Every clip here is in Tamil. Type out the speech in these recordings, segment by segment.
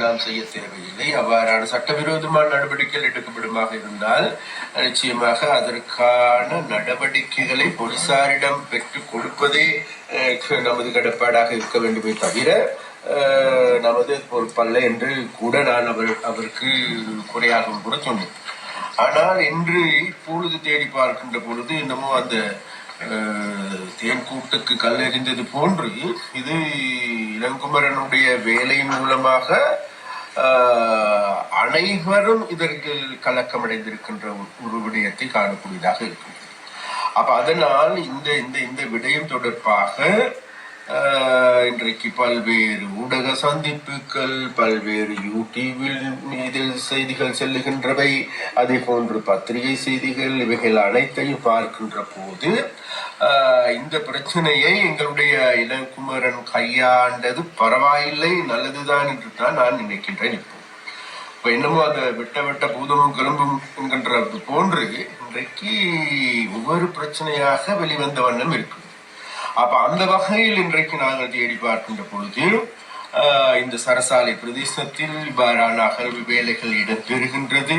நாம் செய்ய தேவையில்லை. அவ்வாறான சட்டவிரோதமான நடவடிக்கைகள் எடுக்கப்படுமாக இருந்தால் நிச்சயமாக அதற்கான நடவடிக்கைகளை போலீசாரிடம் பெற்றுக் கொடுப்பதே அஹ், நமது கடப்பாடாக இருக்க வேண்டுமே தவிர நமது பொறுப்பல்ல என்று கூட நான் அவர் அவருக்கு குறையாகவும் கூட சொன்னேன். ஆனால் இன்று இப்பொழுது தேடி பார்க்கின்ற பொழுது என்னமோ அந்த அஹ், தேன் கூட்டுக்கு கல்லெறிந்தது போன்று இது இளங்குமரனுடைய வேலை மூலமாக அனைவரும் இதற்கு கலக்கமடைந்திருக்கின்ற ஒரு- ஒரு விடயத்தை காணக்கூடியதாக இருக்கின்றது. அப்ப அதனால் இந்த இந்த இந்த விடயம் தொடர்பாக இன்றைக்கு பல்வேறு ஊடக சந்திப்புகள் பல்வேறு யூடியூபில் இதில் செய்திகள் செல்லுகின்றவை. அதே போன்று பத்திரிகை செய்திகள் இவைகள் அனைத்தையும் பார்க்கின்ற போது இந்த பிரச்சனையை எங்களுடைய இளங்குமரன் கையாண்டது பரவாயில்லை நல்லதுதான் என்று தான் நான் நினைக்கின்றேன் இப்போ. இப்போ என்னமோ அந்த வெட்ட வெட்ட பூதமும் கிளம்பும் என்கின்ற போன்று இன்றைக்கு ஒவ்வொரு பிரச்சனையாக வெளிவந்த வண்ணம் இருக்குது. அப்ப அந்த வகையில் இன்றைக்கு நாங்கள் தேடி பார்க்கின்ற பொழுது இந்த சரசாலை பிரதேசத்தில் இவ்வாறான அகழ்வு வேலைகள் இடம்பெறுகின்றது.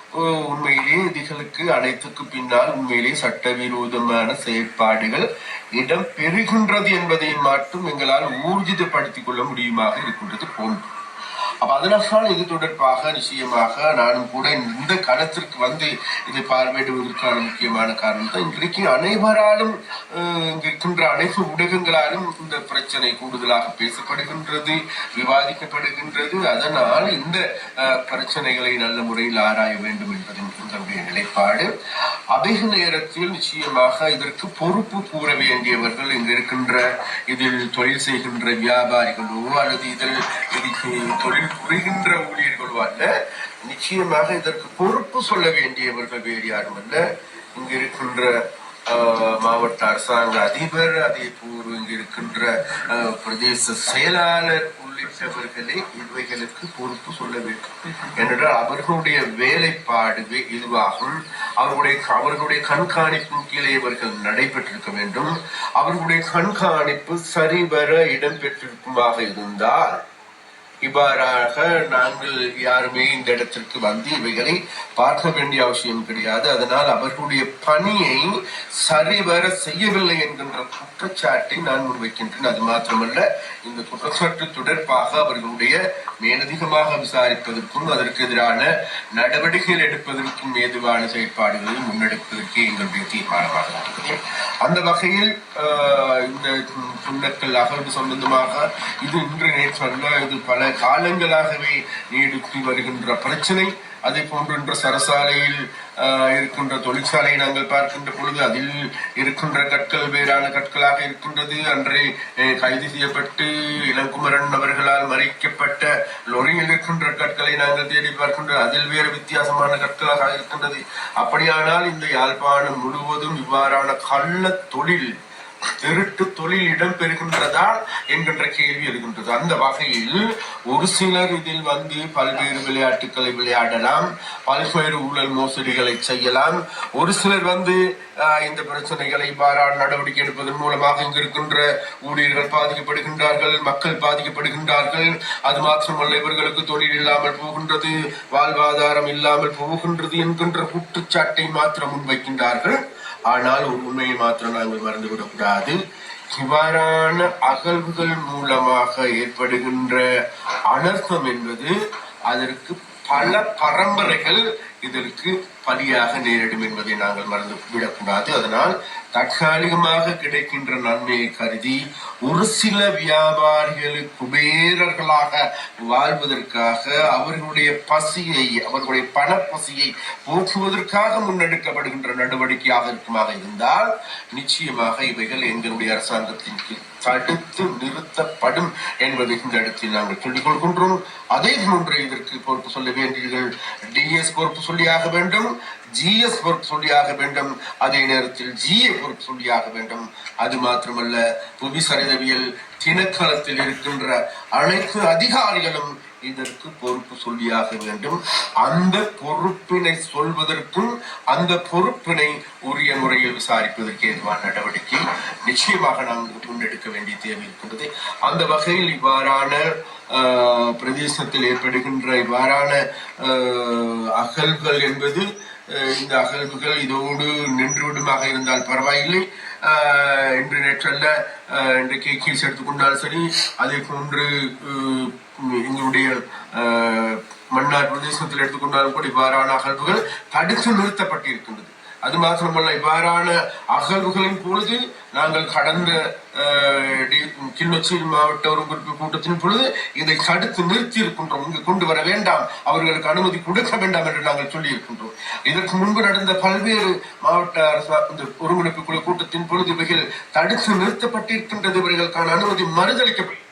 உண்மையிலே இதுகளுக்கு அனைத்துக்கு பின்னால் உண்மையிலே சட்டவிரோதமான செயற்பாடுகள் இடம் பெறுகின்றது என்பதை மட்டும் எங்களால் ஊர்ஜிதப்படுத்திக் கொள்ள முடியுமாக இருக்கின்றது போன்று. அப்ப அதனால் இது தொடர்பாக நிச்சயமாக நானும் கூட இந்த களத்திற்கு வந்து இதை பார்வையிடுவதற்கான முக்கியமான காரணம் தான் இன்றைக்கு அனைவராலும் இங்க இருக்கின்ற அனைத்து ஊடகங்களாலும் இந்த பிரச்சனை கூடுதலாக பேசப்படுகின்றது விவாதிக்கப்படுகின்றது. அதனால் இந்த பிரச்சனைகளை நல்ல முறையில் ஆராய வேண்டும் என்பது எங்களுடைய நிலைப்பாடு அதே நேரத்தில் நிச்சயமாக இதற்கு பொறுப்பு கூற வேண்டியவர்கள் இங்கு இருக்கின்ற இதில் தொழில் செய்கின்ற வியாபாரிகளோ அல்லது இதில் இதுக்கு தொழில் புரிகின்ற ஊழியர்களோ அல்ல. நிச்சயமாக இதற்கு பொறுப்பு சொல்ல வேண்டியவர்கள் வேறு யாரும் அல்ல. இங்கு இருக்கின்ற ஆஹ், மாவட்ட அரசாங்க அதிபர் அதே போல் இங்கு இருக்கின்ற ஆஹ், பிரதேச செயலாளர் உள்ளிட்டவர்களே இவைகளுக்கு பொறுப்பு சொல்ல வேண்டும். ஏனென்றால் அவர்களுடைய வேலைப்பாடு இதுவாகும். அவர்களுடைய அவர்களுடைய கண்காணிப்பின் கீழே இவர்கள் நடைபெற்றிருக்க வேண்டும். அவர்களுடைய கண்காணிப்பு சரிவர இடம்பெற்றிருக்குமாக இருந்தால் இவ்வாறாக நாங்கள் யாருமே இந்த இடத்திற்கு வந்து இவைகளை பார்க்க வேண்டிய அவசியம் கிடையாது. அதனால் அவர்களுடைய பணியை சரிவர செய்யவில்லை என்கின்ற குற்றச்சாட்டை நான் முன்வைக்கின்றேன். அது மாத்திரமல்ல இந்த குற்றச்சாட்டு தொடர்பாக அவர்களுடைய மேலதிகமாக விசாரிப்பதற்கும் அதற்கு எதிரான நடவடிக்கைகள் எடுப்பதற்கும் ஏதுவான செயற்பாடுகளை முன்னெடுப்பதற்கே எங்களுடைய தீர்மானமாக இருக்கிறது. அந்த வகையில் ஆஹ், இந்த புன்னக்கள் அகழ்வு சம்பந்தமாக இது இன்று நேற்று சொன்ன இது பல காலங்களாகவே நீடித்து வருகின்ற பிரச்சனை. அதே போன்ற சரசாலையில் இருக்கின்ற தொழிற்சாலையை நாங்கள் பார்க்கின்ற பொழுது அதில் இருக்கின்ற கற்கள் வேறான கற்களாக இருக்கின்றது. அன்றே கைது செய்யப்பட்டு இளங்குமரன் அவர்களால் மறிக்கப்பட்ட லொரியில் இருக்கின்ற கற்களை நாங்கள் தேடி பார்க்கின்றோம் அதில் வேறு வித்தியாசமான கற்களாக இருக்கின்றது. அப்படியானால் இந்த யாழ்ப்பாணம் முழுவதும் இவ்வாறான கள்ள தொழில் திருட்டு தொழில் இடம்பெறுகின்றதா என்கின்ற கேள்வி எழுகின்றது. அந்த வகையில் ஒரு சிலர் இதில் வந்து பல்வேறு விளையாட்டுகளை விளையாடலாம் பல்வேறு ஊழல் மோசடிகளை செய்யலாம். ஒரு சிலர் வந்து இந்த பிரச்சனைகளை இவ்வாறான நடவடிக்கை எடுப்பதன் மூலமாக இங்கு இருக்கின்ற ஊழியர்கள் பாதிக்கப்படுகின்றார்கள் மக்கள் பாதிக்கப்படுகின்றார்கள். அது மாத்திரமல்ல இவர்களுக்கு தொழில் இல்லாமல் போகின்றது வாழ்வாதாரம் இல்லாமல் போகின்றது என்கின்ற குற்றச்சாட்டை மாத்திரம் முன்வைக்கின்றார்கள். ஆனால் ஒரு உண்மையை மாத்திரம் நாங்கள் மறந்துவிடக்கூடாது. இவ்வாறான அகழ்வுகள் மூலமாக ஏற்படுகின்ற அனர்த்தம் என்பது அதற்கு பல பரம்பரைகள் இதற்கு பலியாக நேரிடும் என்பதை நாங்கள் மறந்து விடக்கூடாது. அதனால் தற்காலிகமாக கிடைக்கின்ற நன்மையை கருதி ஒரு சில வியாபாரிகளுக்கு குபேரர்களாக வாழ்வதற்காக அவர்களுடைய பசியை அவர்களுடைய பணப்பசியை போற்றுவதற்காக முன்னெடுக்கப்படுகின்ற நடவடிக்கையாக இருக்குமாக இருந்தால் நிச்சயமாக இவைகள் எங்களுடைய அரசாங்கத்தின் கீழ் தடுத்து நிறுத்தப்படும் என்பதை இந்த இடத்தில் நாங்கள் சொல்லிக் கொள்கின்றோம். அதே போன்று இதற்கு பொறுப்பு சொல்ல வேண்டியீர்கள் டிஎஸ் பொறுப்பு சொல்லியாக வேண்டும். ஜிஎஸ் பொறுப்பு சொல்லியாக வேண்டும். அதே நேரத்தில் ஜிஏ பொறுப்பு சொல்லியாக வேண்டும். அது மாத்திரமல்ல புவிசரிதவியல் திணைக்களத்தில் இருக்கின்ற அனைத்து அதிகாரிகளும் இதற்கு பொறுப்பு சொல்லியாக வேண்டும். அந்த பொறுப்பினை சொல்வதற்கும் அந்த பொறுப்பினை உரிய முறையில் விசாரிப்பதற்கு ஏதுவான நடவடிக்கை நிச்சயமாக நாம் முன்னெடுக்க வேண்டிய தேவை இருக்கின்றது. அந்த வகையில் இவ்வாறான ஆஹ், பிரதேசத்தில் ஏற்படுகின்ற இவ்வாறான ஆஹ், அகல்கள் என்பது இந்த அகழ்வுகள் இதோடு நின்றுவிடுமாக இருந்தால் பரவாயில்லை. இன்று நேற்றல்ல ஆஹ் இன்றைக்கு கீஸ் எடுத்துக்கொண்டாலும் சரி அதே போன்று எங்களுடைய மன்னார் பிரதேசத்தில் எடுத்துக்கொண்டாலும் கூட இவ்வாறான அகழ்வுகள் தடுத்து நிறுத்தப்பட்டிருக்கின்றது. அது மாத்திரமல்ல இவ்வாறான அகழ்வுகளின் பொழுது நாங்கள் கடந்த ஆஹ், கிளிநொச்சி மாவட்ட ஒரு குறிப்பு கூட்டத்தின் பொழுது இதை தடுத்து நிறுத்தி இருக்கின்றோம் இங்கு கொண்டு வர வேண்டாம். அவர்களுக்கு அனுமதி கொடுக்க வேண்டாம் என்று நாங்கள் சொல்லி இருக்கின்றோம் இதற்கு முன்பு நடந்த பல்வேறு மாவட்ட அரசு இந்த ஒருங்கிணைப்பு குழு கூட்டத்தின் பொழுது இவைகள் தடுத்து நிறுத்தப்பட்டிருக்கின்றது. இவர்களுக்கான அனுமதி மறுதளிக்கப்பட்டது.